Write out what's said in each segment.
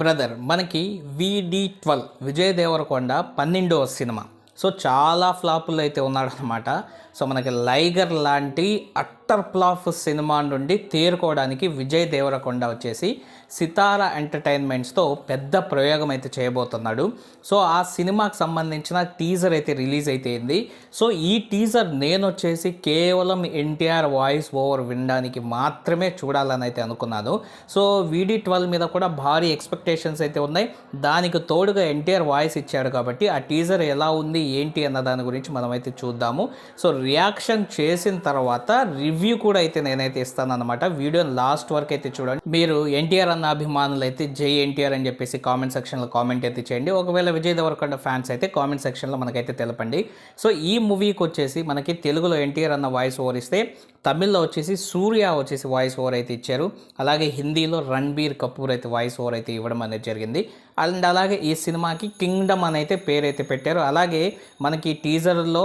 Brother మనకి విడి twelve Vijay Devarakonda పన్నెండవ సినిమా. సో చాలా ఫ్లాపులు అయితే ఉన్నాడు అనమాట సో మనకి లైగర్ లాంటి అట్ అట్టర్ ప్లాఫ్ సినిమా నుండి తేరుకోవడానికి విజయ్ దేవరకొండ వచ్చేసి సితార ఎంటర్టైన్మెంట్స్తో పెద్ద ప్రయోగం అయితే చేయబోతున్నాడు. సో ఆ సినిమాకి సంబంధించిన టీజర్ అయితే రిలీజ్ అయిపోయింది సో ఈ టీజర్ నేను వచ్చేసి కేవలం ఎన్టీఆర్ వాయిస్ ఓవర్ వినడానికి మాత్రమే చూడాలని అయితే అనుకున్నాను. సో వీడి ట్వెల్వ్ మీద కూడా భారీ ఎక్స్పెక్టేషన్స్ అయితే ఉన్నాయి. దానికి తోడుగా ఎన్టీఆర్ వాయిస్ ఇచ్చాడు కాబట్టి ఆ టీజర్ ఎలా ఉంది ఏంటి అన్న దాని గురించి మనమైతే చూద్దాము. సో రియాక్షన్ చేసిన తర్వాత రివ్యూ కూడా అయితే నేనైతే ఇస్తాను అనమాట వీడియోని లాస్ట్ వరకు అయితే చూడండి. మీరు ఎన్టీఆర్ అన్న అభిమానులు అయితే జై ఎన్టీఆర్ అని చెప్పేసి కామెంట్ సెక్షన్లో కామెంట్ అయితే చేయండి. ఒకవేళ విజయ్ దేవరకొండ ఫ్యాన్స్ అయితే కామెంట్ సెక్షన్లో మనకైతే తెలపండి. సో ఈ మూవీకి వచ్చేసి మనకి తెలుగులో ఎన్టీఆర్ అన్న వాయిస్ ఓవర్ ఇస్తే తమిళ్ళో వచ్చేసి సూర్య వచ్చేసి వాయిస్ ఓవర్ అయితే ఇచ్చారు. అలాగే హిందీలో రణ్బీర్ కపూర్ అయితే వాయిస్ ఓవర్ అయితే ఇవ్వడం అనేది జరిగింది. అండ్ అలాగే ఈ సినిమాకి కింగ్డమ్ అని అయితే పేరైతే పెట్టారు. అలాగే మనకి టీజర్లో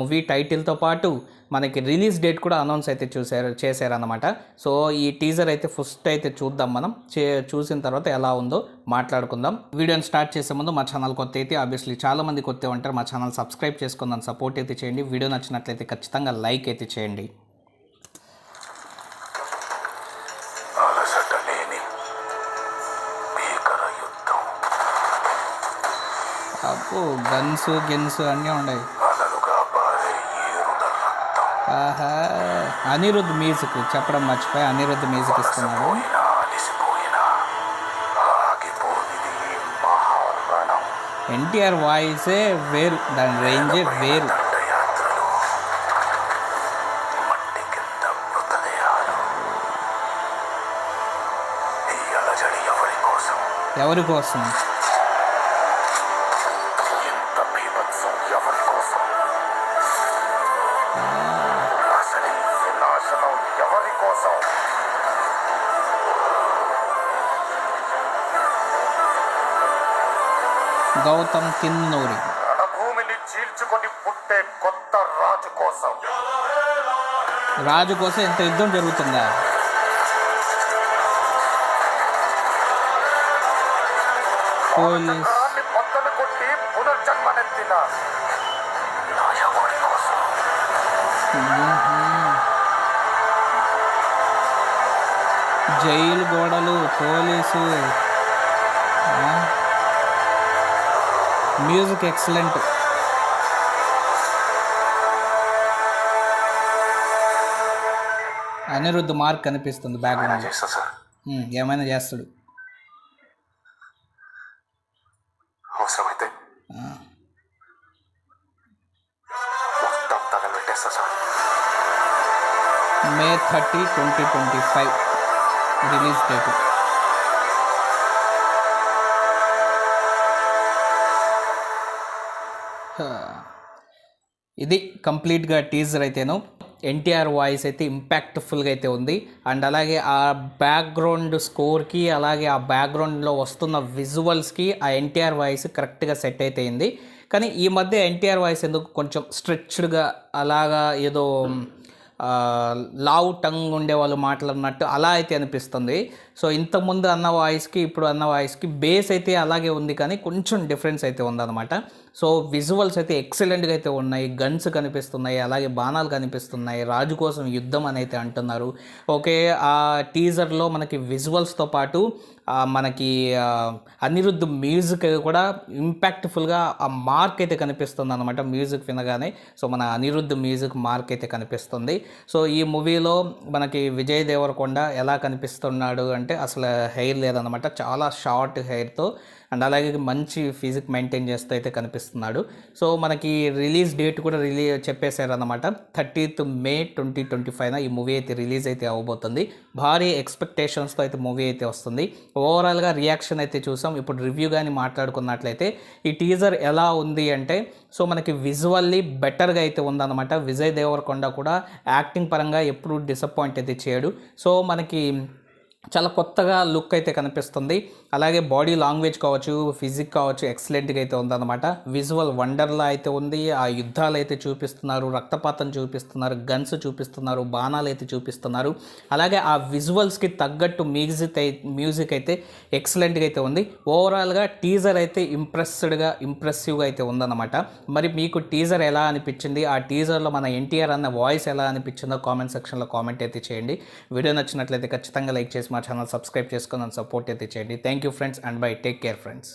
మూవీ టైటిల్తో పాటు మనకి రిలీజ్ డేట్ కూడా అనౌన్స్ అయితే చూసారు చేశారనమాట సో ఈ టీజర్ అయితే ఫస్ట్ అయితే చూద్దాం మనం. చే చూసిన తర్వాత ఎలా ఉందో మాట్లాడుకుందాం. వీడియోని స్టార్ట్ చేసే ముందు మా ఛానల్ కొత్త అయితే ఆబ్వియస్లీ చాలా మంది కొత్త ఉంటారు. మా ఛానల్ సబ్స్క్రైబ్ చేసుకుందాం సపోర్ట్ అయితే చేయండి. వీడియో నచ్చినట్లయితే ఖచ్చితంగా లైక్ అయితే చేయండి. అప్పు గన్స్ గెన్స్ అన్నీ ఉన్నాయి ఆహా అనిరుద్ధ్ మ్యూజిక్. చెప్పడం మర్చిపోయి అనిరుద్ధ్ మ్యూజిక్ ఇస్తున్నాడు. ఎన్టీఆర్ వాయిసే వేరు దాని రేంజే వేరు. ఎవరి కోసం? కోసం గౌతమ్ కిన్నూరి రణభూమిని చీల్చుకొని పుట్టే కొత్త రాజు కోసం. రాజు కోసం ఎంత యుద్ధం జరుగుతుందా? పోలీస్. బద్దలు కొట్టి పునర్జన్మనెత్తిన. కోసం జైలు గోడలు police? Music excellent. Anirudh mark కనిపిస్తుంది బ్యాక్గ్రౌండ్ ఏమైనా చేస్తాడు. అవసరమైతే May thirty twenty twenty five. Release date. ఇది కంప్లీట్గా టీజర్ అయితేను. ఎన్టీఆర్ వాయిస్ అయితే ఇంపాక్ట్ఫుల్గా అయితే ఉంది. అండ్ అలాగే ఆ బ్యాక్గ్రౌండ్ స్కోర్కి అలాగే ఆ బ్యాక్గ్రౌండ్లో వస్తున్న విజువల్స్కి ఆ ఎన్టీఆర్ వాయిస్ కరెక్ట్గా సెట్ అయితే కానీ ఈ మధ్య ఎన్టీఆర్ వాయిస్ ఎందుకు కొంచెం స్ట్రెచ్డ్గా అలాగా ఏదో లావు టంగ్ ఉండే వాళ్ళు మాట్లాడినట్టు అలా అయితే అనిపిస్తుంది. సో ఇంతకుముందు అన్న వాయిస్కి ఇప్పుడు అన్న వాయిస్కి బేస్ అయితే అలాగే ఉంది కానీ కొంచెం డిఫరెన్స్ అయితే ఉందన్నమాట. సో విజువల్స్ అయితే ఎక్సలెంట్గా అయితే ఉన్నాయి. గన్స్ కనిపిస్తున్నాయి అలాగే బాణాలు కనిపిస్తున్నాయి. రాజు కోసం యుద్ధం అని అయితే అంటున్నారు. ఓకే ఆ టీజర్లో మనకి విజువల్స్తో పాటు మనకి అనిరుద్ధ అనిరుద్ధ్ మ్యూజిక్ కూడా ఇంపాక్ట్ఫుల్గా ఆ మార్క్ అయితే కనిపిస్తుంది అనమాట మ్యూజిక్ వినగానే. సో మన అనిరుద్ధ్ మ్యూజిక్ మార్క్ అయితే కనిపిస్తుంది. సో ఈ మూవీలో మనకి విజయ్ దేవరకొండ ఎలా కనిపిస్తున్నాడు అంటే అసలు హెయిర్ లేదనమాట చాలా షార్ట్ హెయిర్తో అండ్ అలాగే మంచి ఫిజిక్ మెయింటైన్ చేస్తూ అయితే కనిపిస్తున్నాడు. సో మనకి రిలీజ్ డేట్ కూడా రిలీజ్ చెప్పేశారనమాట థర్టీత్ మే ట్వంటీ ట్వంటీ ఫైవ్న ఈ మూవీ అయితే రిలీజ్ అయితే అవ్వబోతుంది భారీ ఎక్స్పెక్టేషన్స్తో అయితే మూవీ అయితే వస్తుంది. ఓవరాల్గా రియాక్షన్ అయితే చూసాం. ఇప్పుడు రివ్యూ కానీ మాట్లాడుకున్నట్లయితే ఈ టీజర్ ఎలా ఉంది అంటే సో మనకి విజువల్లీ బెటర్గా అయితే ఉందన్నమాట. విజయ్ దేవరకొండ కూడా యాక్టింగ్ పరంగా ఎప్పుడు డిసప్పాయింట్ అయితే చేయడు. సో మనకి చాలా కొత్తగా లుక్ అయితే కనిపిస్తుంది. అలాగే బాడీ లాంగ్వేజ్ కావచ్చు ఫిజిక్ కావచ్చు ఎక్సలెంట్గా అయితే ఉందన్నమాట. విజువల్ వండర్లా అయితే ఉంది. ఆ యుద్ధాలు అయితే చూపిస్తున్నారు రక్తపాతం చూపిస్తున్నారు గన్స్ చూపిస్తున్నారు బాణాలు అయితే చూపిస్తున్నారు. అలాగే ఆ విజువల్స్కి తగ్గట్టు మ్యూజిక్ మ్యూజిక్ అయితే ఎక్సలెంట్గా అయితే ఉంది. ఓవరాల్గా టీజర్ అయితే ఇంప్రెస్డ్గా ఇంప్రెసివ్గా అయితే ఉందన్నమాట. మరి మీకు టీజర్ ఎలా అనిపించింది? ఆ టీజర్లో మన ఎన్టీఆర్ అన్న వాయిస్ ఎలా అనిపించిందో కామెంట్ సెక్షన్లో కామెంట్ అయితే చేయండి. వీడియో నచ్చినట్లయితే ఖచ్చితంగా లైక్ చేసి మా ఛానల్ సబ్స్క్రైబ్ చేసుకుని సపోర్ట్ అయితే చేయండి. Thank you friends and bye take care friends